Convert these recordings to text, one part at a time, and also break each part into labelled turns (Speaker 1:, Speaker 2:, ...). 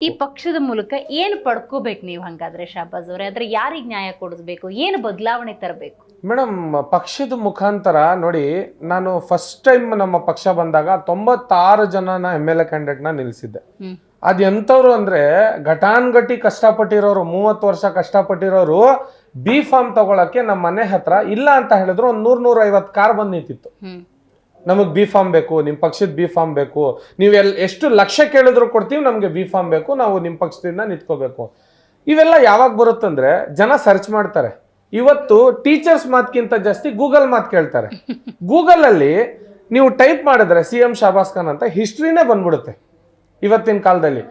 Speaker 1: ಈ ಪಕ್ಷದ ಮೂಲಕ ಏನು ಪಡ್ಕೋಬೇಕು ನೀವು ಹಂಗಾದ್ರೆ ಶಹಬಾಜ್ ಅವರೇ? ಅಂದ್ರೆ ಯಾರಿಗೆ ನ್ಯಾಯ ಕೊಡಿಸ್ಬೇಕು? ಏನು ಬದಲಾವಣೆ ತರಬೇಕು?
Speaker 2: ಮೇಡಮ್ ಪಕ್ಷದ ಮುಖಾಂತರ ನೋಡಿ ನಾನು ಫಸ್ಟ್ ಟೈಮ್ ನಮ್ಮ ಪಕ್ಷ ಬಂದಾಗ ತೊಂಬತ್ತಾರು ಜನನ ಎಂ ಎಲ್ ಎ ಕ್ಯಾಂಡಿಡೇಟ್ನ ನ
Speaker 1: ನಿಲ್ಸಿದ್ದೆ
Speaker 2: ಅದ್ ಎಂತವ್ರು ಅಂದ್ರೆ ಘಟಾನ್ಘಟಿ ಕಷ್ಟಪಟ್ಟಿರೋರು ಮೂವತ್ತು ವರ್ಷ ಕಷ್ಟಪಟ್ಟಿರೋರು ಬಿ ಫಾರ್ಮ್ ತಗೊಳಕ್ಕೆ ನಮ್ಮ ಮನೆ ಹತ್ರ ಇಲ್ಲ ಅಂತ ಹೇಳಿದ್ರು ಒಂದ್ ನೂರ್ ನೂರ ಐವತ್ತು ಕಾರ್ ಬಂದ್ ನಿಂತಿತ್ತು. ನಮಗೆ ಬಿ ಫಾರ್ಮ್ ಬೇಕು ನಿಮ್ಮ ಪಕ್ಷದ ಬಿ ಫಾರ್ಮ್ ಬೇಕು. ನೀವು ಎಷ್ಟು ಲಕ್ಷ ಕೇಳಿದ್ರು ಕೊಡ್ತೀವಿ, ನಮಗೆ ಬಿ ಫಾರ್ಮ್ ಬೇಕು, ನಾವು ನಿಮ್ಮ ಪಕ್ಷದಿಂದ ನಿಂತ್ಕೋಬೇಕು. ಇವೆಲ್ಲ ಯಾವಾಗ ಬರುತ್ತಂದ್ರೆ ಜನ ಸರ್ಚ್ ಮಾಡ್ತಾರೆ. ಇವತ್ತು ಟೀಚರ್ಸ್ ಮಾತ್ಕಿಂತ ಜಾಸ್ತಿ ಗೂಗಲ್ ಮಾತು ಕೇಳ್ತಾರೆ. ಗೂಗಲ್ ಅಲ್ಲಿ ನೀವು ಟೈಪ್ ಮಾಡಿದ್ರೆ ಸಿ ಎಂ ಶಾಬಾಸ್ ಖಾನ್ ಅಂತ ಹಿಸ್ಟ್ರಿನೇ ಬಂದ್ಬಿಡುತ್ತೆ. ಇವತ್ತಿನ ಕಾಲದಲ್ಲಿ.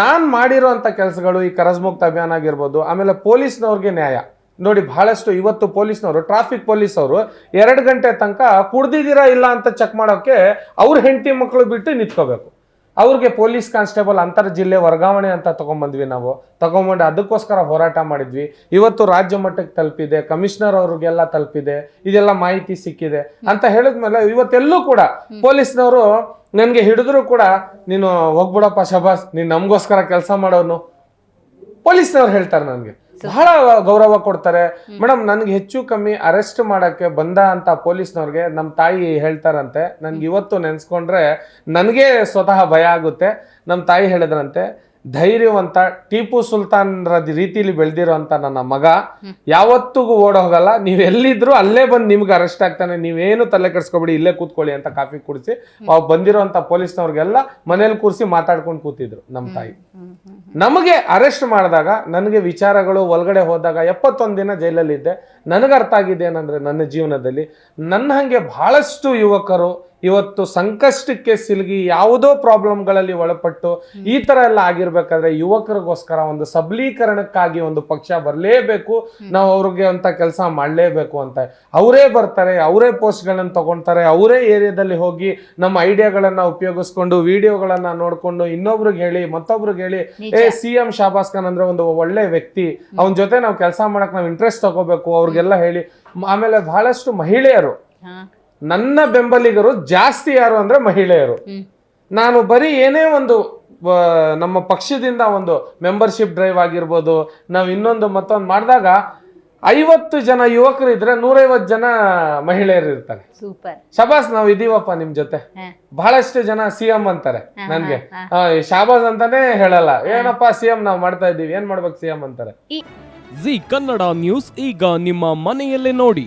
Speaker 2: ನಾನು ಮಾಡಿರೋಂಥ ಕೆಲಸಗಳು ಈ ಕರಸ್ಮುಕ್ತ ಅಭಿಯಾನ ಆಗಿರ್ಬೋದು, ಆಮೇಲೆ ಪೊಲೀಸ್ನವ್ರಿಗೆ ನ್ಯಾಯ. ನೋಡಿ ಬಹಳಷ್ಟು ಇವತ್ತು ಪೊಲೀಸ್ನವರು ಟ್ರಾಫಿಕ್ ಪೊಲೀಸ್ ಅವರು ಎರಡು ಗಂಟೆ ತನಕ ಕುಡ್ದಿದ್ದೀರಾ ಇಲ್ಲ ಅಂತ ಚೆಕ್ ಮಾಡೋಕ್ಕೆ ಅವ್ರ ಹೆಂಡತಿ ಮಕ್ಕಳು ಬಿಟ್ಟು ನಿಂತ್ಕೋಬೇಕು. ಅವ್ರಿಗೆ ಪೊಲೀಸ್ ಕಾನ್ಸ್ಟೇಬಲ್ ಅಂತರ್ ಜಿಲ್ಲೆ ವರ್ಗಾವಣೆ ಅಂತ ತಗೊಂಬಂದ್ವಿ ನಾವು. ತಗೊಂಬಂದು ಅದಕ್ಕೋಸ್ಕರ ಹೋರಾಟ ಮಾಡಿದ್ವಿ. ಇವತ್ತು ರಾಜ್ಯ ಮಟ್ಟಕ್ಕೆ ತಲುಪಿದೆ ಕಮಿಷನರ್ ಅವ್ರಿಗೆಲ್ಲ ತಲುಪಿದೆ ಇದೆಲ್ಲ ಮಾಹಿತಿ ಸಿಕ್ಕಿದೆ ಅಂತ ಹೇಳಿದ್ಮೇಲೆ ಇವತ್ತೆಲ್ಲೂ ಕೂಡ ಪೊಲೀಸ್ನವರು ನನಗೆ ಹಿಡಿದ್ರು ಕೂಡ ನೀನು ಹೋಗ್ಬಿಡಪ್ಪ ಶಬಾಸ್ ನೀನು ನಮಗೋಸ್ಕರ ಕೆಲಸ ಮಾಡೋನು. ಪೊಲೀಸ್ನವ್ರು ಹೇಳ್ತಾರೆ ನನಗೆ. ಬಹಳ ಗೌರವ ಕೊಡ್ತಾರೆ. ಮೇಡಮ್ ನನ್ಗೆ ಹೆಚ್ಚು ಕಮ್ಮಿ ಅರೆಸ್ಟ್ ಮಾಡಕ್ಕೆ ಬಂದ ಅಂತ ಪೊಲೀಸ್ನವ್ರಿಗೆ ನಮ್ಮ ತಾಯಿ ಹೇಳ್ತಾರಂತೆ. ನನ್ಗೆ ಇವತ್ತು ನೆನ್ಸ್ಕೊಂಡ್ರೆ ನನಗೆ ಸ್ವತಃ ಭಯ ಆಗುತ್ತೆ. ನಮ್ಮ ತಾಯಿ ಹೇಳಿದ್ರಂತೆ ಧೈರ್ಯವಂತ ಟಿಪ್ಪು ಸುಲ್ತಾನ್ರ ರೀತಿಲಿ ಬೆಳೆದಿರೋಂಥ ನನ್ನ ಮಗ ಯಾವತ್ತಿಗೂ ಓಡೋಗಲ್ಲ ನೀವು ಎಲ್ಲಿದ್ರು ಅಲ್ಲೇ ಬಂದು ನಿಮ್ಗೆ ಅರೆಸ್ಟ್ ಆಗ್ತಾನೆ. ನೀವೇನು ತಲೆ ಕೆಡಿಸ್ಕೊಬೇಡಿ ಇಲ್ಲೇ ಕೂತ್ಕೊಳ್ಳಿ ಅಂತ ಕಾಫಿ ಕುಡಿಸಿ ಅವ್ ಬಂದಿರೋಂಥ ಪೊಲೀಸ್ನವ್ರಿಗೆಲ್ಲ ಮನೇಲಿ ಕೂರಿಸಿ ಮಾತಾಡ್ಕೊಂಡು ಕೂತಿದ್ರು ನಮ್ಮ ತಾಯಿ. ನಮಗೆ ಅರೆಸ್ಟ್ ಮಾಡಿದಾಗ ನನಗೆ ವಿಚಾರಗಳು ಒಳಗಡೆ ಹೋದಾಗ ಎಪ್ಪತ್ತೊಂದು ದಿನ ಜೈಲಲ್ಲಿದ್ದೆ. ನನಗೆ ಅರ್ಥ ಆಗಿದೆ ಏನಂದ್ರೆ ನನ್ನ ಜೀವನದಲ್ಲಿ. ನನ್ನ ಹಾಗೆ ಬಹಳಷ್ಟು ಯುವಕರು ಇವತ್ತು ಸಂಕಷ್ಟಕ್ಕೆ ಸಿಲುಗಿ ಯಾವುದೋ ಪ್ರಾಬ್ಲಮ್ಗಳಲ್ಲಿ ಒಳಪಟ್ಟು ಈ ತರ ಎಲ್ಲ ಆಗಿರ್ಬೇಕಾದ್ರೆ ಯುವಕರಿಗೋಸ್ಕರ ಒಂದು ಸಬಲೀಕರಣಕ್ಕಾಗಿ ಒಂದು ಪಕ್ಷ ಬರಲೇಬೇಕು. ನಾವು ಅವ್ರಿಗೆ ಅಂತ ಕೆಲಸ ಮಾಡಲೇಬೇಕು ಅಂತ. ಅವರೇ ಬರ್ತಾರೆ ಅವರೇ ಪೋಸ್ಟ್ಗಳನ್ನ ತಗೊಳ್ತಾರೆ ಅವರೇ ಏರಿಯಾದಲ್ಲಿ ಹೋಗಿ ನಮ್ಮ ಐಡಿಯಾಗಳನ್ನ ಉಪಯೋಗಿಸ್ಕೊಂಡು ವಿಡಿಯೋಗಳನ್ನ ನೋಡ್ಕೊಂಡು ಇನ್ನೊಬ್ರಿಗೆ ಹೇಳಿ ಮತ್ತೊಬ್ರಿಗೆ ಹೇಳಿ ಏ ಸಿ ಎಂ ಶಾಬಾಸ್ ಖಾನ್ ಅಂದ್ರೆ ಒಂದು ಒಳ್ಳೆ ವ್ಯಕ್ತಿ. ಅವನ ಜೊತೆ ನಾವು ಕೆಲಸ ಮಾಡಕ್ ನಾವು ಇಂಟ್ರೆಸ್ಟ್ ತಗೋಬೇಕು. ಅವ್ರಿಗೆಲ್ಲ ಹೇಳಿ ಆಮೇಲೆ ಬಹಳಷ್ಟು ಮಹಿಳೆಯರು ನನ್ನ ಬೆಂಬಲಿಗರು ಜಾಸ್ತಿ ಯಾರು ಅಂದ್ರೆ ಮಹಿಳೆಯರು. ನಾನು ಬರೀ ಏನೇ ಒಂದು ನಮ್ಮ ಪಕ್ಷದಿಂದ ಒಂದು ಮೆಂಬರ್ಶಿಪ್ ಡ್ರೈವ್ ಆಗಿರ್ಬೋದು ನಾವು ಇನ್ನೊಂದು ಮತ್ತೊಂದು ಮಾಡಿದಾಗ ಐವತ್ತು ಜನ ಯುವಕರು ಇದ್ರೆ ನೂರೈವತ್ತು ಜನ ಮಹಿಳೆಯರು ಇರ್ತಾರೆ.
Speaker 1: ಸೂಪರ್.
Speaker 2: ಶಬಾಸ್ ನಾವು ಇದೀವಪ್ಪ ನಿಮ್ ಜೊತೆ. ಬಹಳಷ್ಟು ಜನ ಸಿ ಎಂ ಅಂತಾರೆ ನನ್ಗೆ. ಶಾಬಾಸ್ ಅಂತಾನೆ ಹೇಳಲ್ಲ. ಏನಪ್ಪ ಸಿ ಎಂ ನಾವು ಮಾಡ್ತಾ ಇದೀವಿ ಏನ್ ಮಾಡ್ಬೇಕು ಸಿ ಎಂ ಅಂತಾರೆ.
Speaker 3: ಜಿ ಕನ್ನಡ ನ್ಯೂಸ್ ಈಗ ನಿಮ್ಮ ಮನೆಯಲ್ಲೇ ನೋಡಿ.